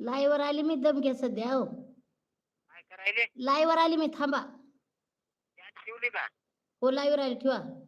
Live वर आली मी दम घ्या सध्या हो. काय करायले? लाईव्ह वर आली मी थांबा. शिवली का? हो लाईव्ह वर आली ठेवा.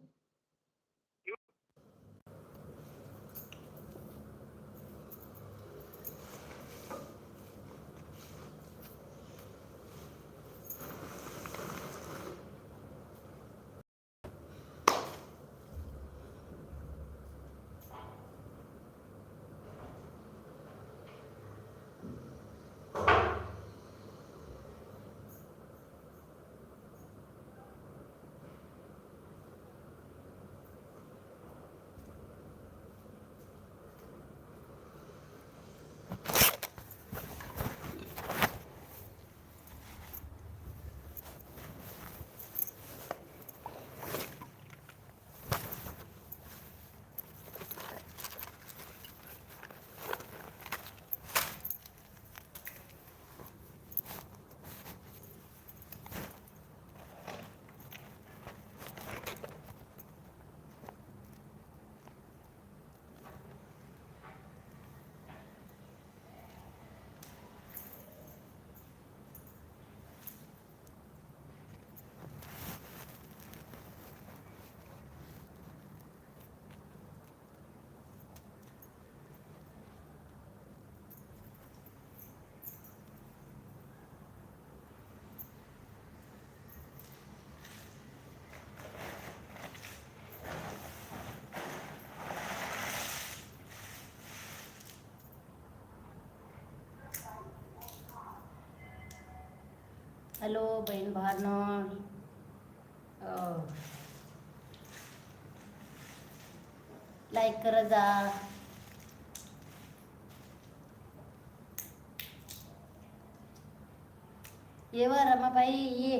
हॅलो बहीण भावांनो. लाईक करत जा. ये व रमाबाई ये.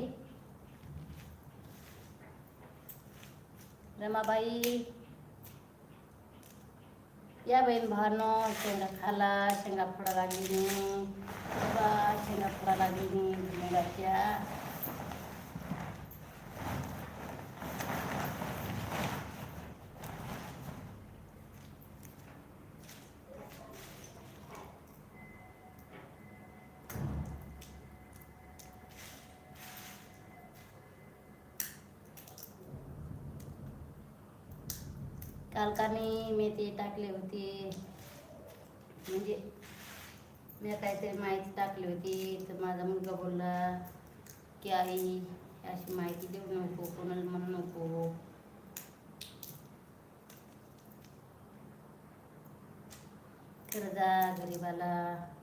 रमाबाई. या बहीण भावांनो शेंगा खाला शेंगा फोडा लागली नाही शेंगा फोडा लागली नाही भुईमुगाच्या. काल का मी मेथी टाकले होते. म्हणजे मी काहीतरी माहिती टाकली होती. तर माझा मुलगा बोलला की आई अशी माहिती देऊ नको कोणाला म्हणू नको. कर्जा गरिबाला गरीबाला.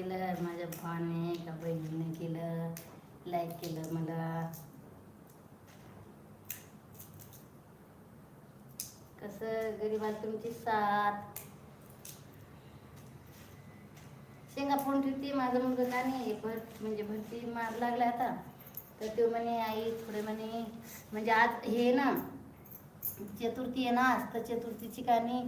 केलं माझ्या भावाने का बहिणीने केलं लाईक केलं मला. कसं गरीबाला तुमची साथ. शेंगा फोन ठेवते माझा मुलगा का नाही भर म्हणजे भरती मार लागला आता. तर तो म्हणे आई थोडे म्हणे म्हणजे आज हे ना चतुर्थी आहे ना आज तर चतुर्थीची का नाही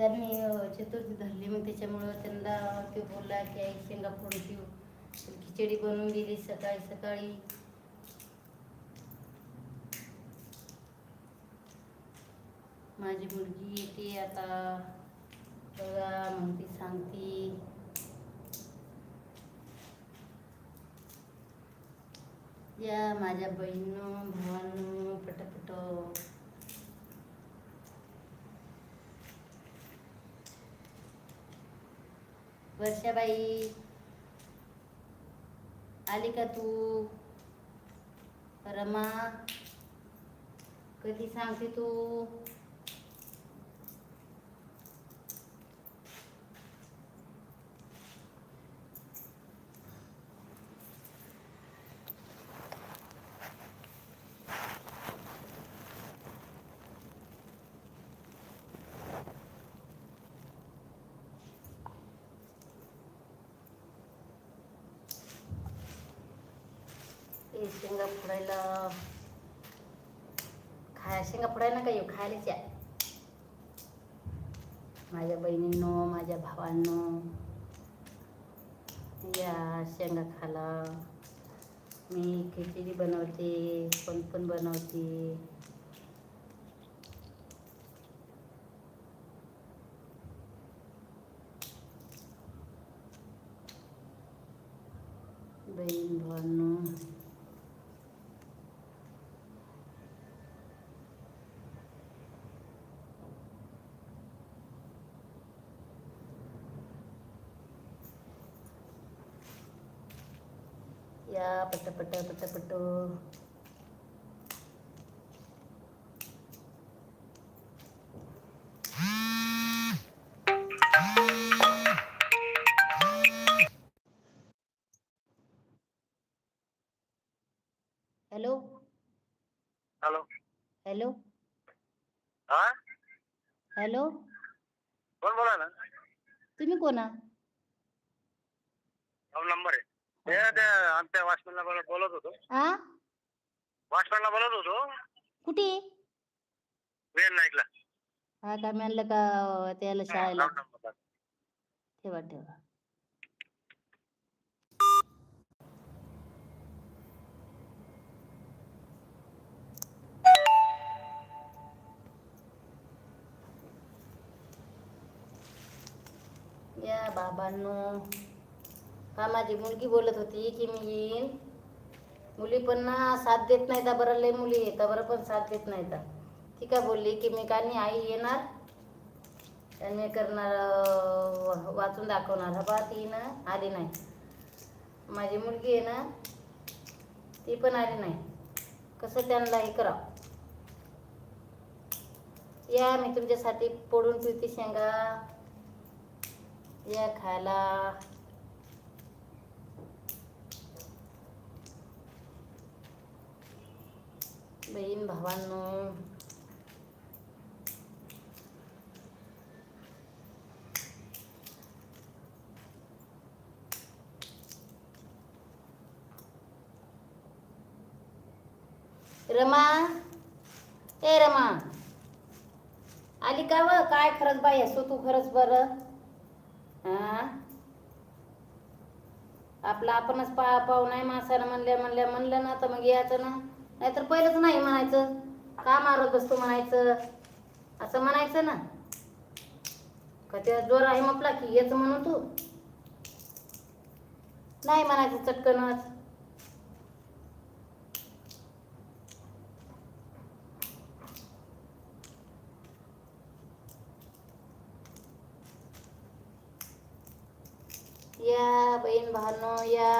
त्यांनी चतुर्थी धरली. मग त्याच्यामुळं त्यांना ते बोलला की आई शेंगा फोडून देऊ खिचडी बनवून दिली सकाळी सकाळी. माझी मुलगी येते आता. बघा म्हणती सांगती. या माझ्या बहिणीनो भावांनो पटपट वर्षाबाई. आली का तू. रमा कधी सांगते तू? शेंगा फोडायला. खाय शेंगा फोडायला का येऊ खायलाच या. माझ्या बहिणींनो माझ्या भावांनो या शेंगा खाला. मी खिचडी बनवते पण पण बनवते. बहीण भावांनो या पटपट पटपट हॅलो हॅलो हॅलो हा हॅलो कोण बोला ना तुम्ही कोणा हो नंबर आहे ते ते आमच्या वॉचमॅनला बोलत बोलत होतो. आ? वॉचमॅनला बोलत होतो. कुठे? वेळ नाईटला हा का म्हणलं का त्याला शाळेला. ठेवा ठेवा. या बाबांनो. हा माझी मुलगी बोलत होती की मी येईन. मुली पण ना साथ देत नाही तर बरं लय मुली येतं बरं पण साथ देत नाही तर ती काय बोलली की मी का नाही आई येणार आणि मी करणार वाचून दाखवणार. हा बा ती ना आली नाही. माझी मुलगी आहे ना ती पण आली नाही. कसं त्यांना हे करा. या मी तुमच्यासाठी पडून ठेवते शेंगा. या खायला. बहीण भावांनो. रमा. ए रमा. आली का व? काय खरंच बाई असो तू खरंच बरं? हा आपला आपणच पा पाहू नाही माणसानं म्हणल्या म्हणल्या म्हणलं ना तर मग यायचं ना. नाहीतर पहिलंच नाही म्हणायचं. का मारत बसतो म्हणायचं? असं म्हणायचं ना. का त्या जोर आहे म्हटला की येच म्हणून तू. नाही म्हणायचं चटकनच. या बहीण भानो या.